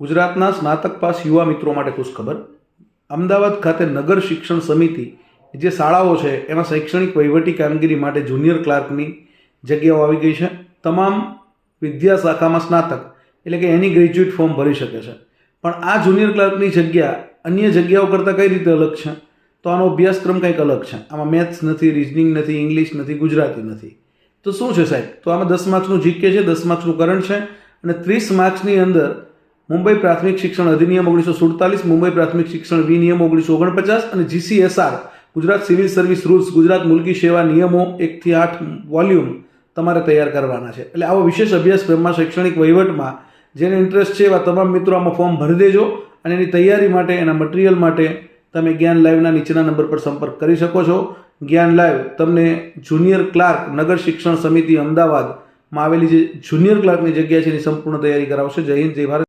ગુજરાતના સ્નાતક પાસ યુવા મિત્રો માટે ખુશખબર અમદાવાદ ખાતે નગર શિક્ષણ સમિતિ, જે શાળાઓ છે, એમાં શૈક્ષણિક વહીવટી કામગીરી માટે જુનિયર ક્લાર્કની જગ્યાઓ આવી ગઈ છે. તમામ વિદ્યા શાખામાં સ્નાતક, એટલે કે એની ગ્રેજ્યુએટ ફોર્મ ભરી શકે છે. પણ આ જુનિયર ક્લાર્કની જગ્યા અન્ય જગ્યાઓ કરતાં કઈ રીતે અલગ છે? તો આનો અભ્યાસક્રમ કંઈક અલગ છે. આમાં મેથ્સ નથી, રિઝનિંગ નથી, ઇંગ્લિશ નથી, ગુજરાતી નથી. તો શું છે સાહેબ? તો આમાં દસ માર્ક્સનું જીકે છે, દસ માર્ક્સનું કરંટ છે અને ત્રીસ માર્ક્સની અંદર મુંબઈ પ્રાથમિક શિક્ષણ અધિનિયમ ઓગણીસો સુડતાલીસ, મુંબઈ પ્રાથમિક શિક્ષણ વિનિયમ ઓગણીસો ઓગણપચાસ અને GCSR Gujarat civil service rules, Gujarat મુલકી સેવા નિયમો એકથી આઠ વોલ્યુમ તમારે તૈયાર કરવાના છે. એટલે આવો વિશેષ અભ્યાસક્રમમાં શૈક્ષણિક વહીવટમાં જેને ઇન્ટરેસ્ટ છે એવા તમામ મિત્રો આમાં ફોર્મ ભરી દેજો અને એની તૈયારી માટે, એના મટીરિયલ માટે તમે જ્ઞાન લાઈવના નીચેના નંબર પર સંપર્ક કરી શકો છો. જ્ઞાન લાઈવ તમને જુનિયર ક્લાર્ક નગર શિક્ષણ સમિતિ અમદાવાદમાં આવેલી જે જુનિયર ક્લાર્કની જગ્યા છે એની સંપૂર્ણ તૈયારી કરાવશે. જય હિન્દ, જય ભારત.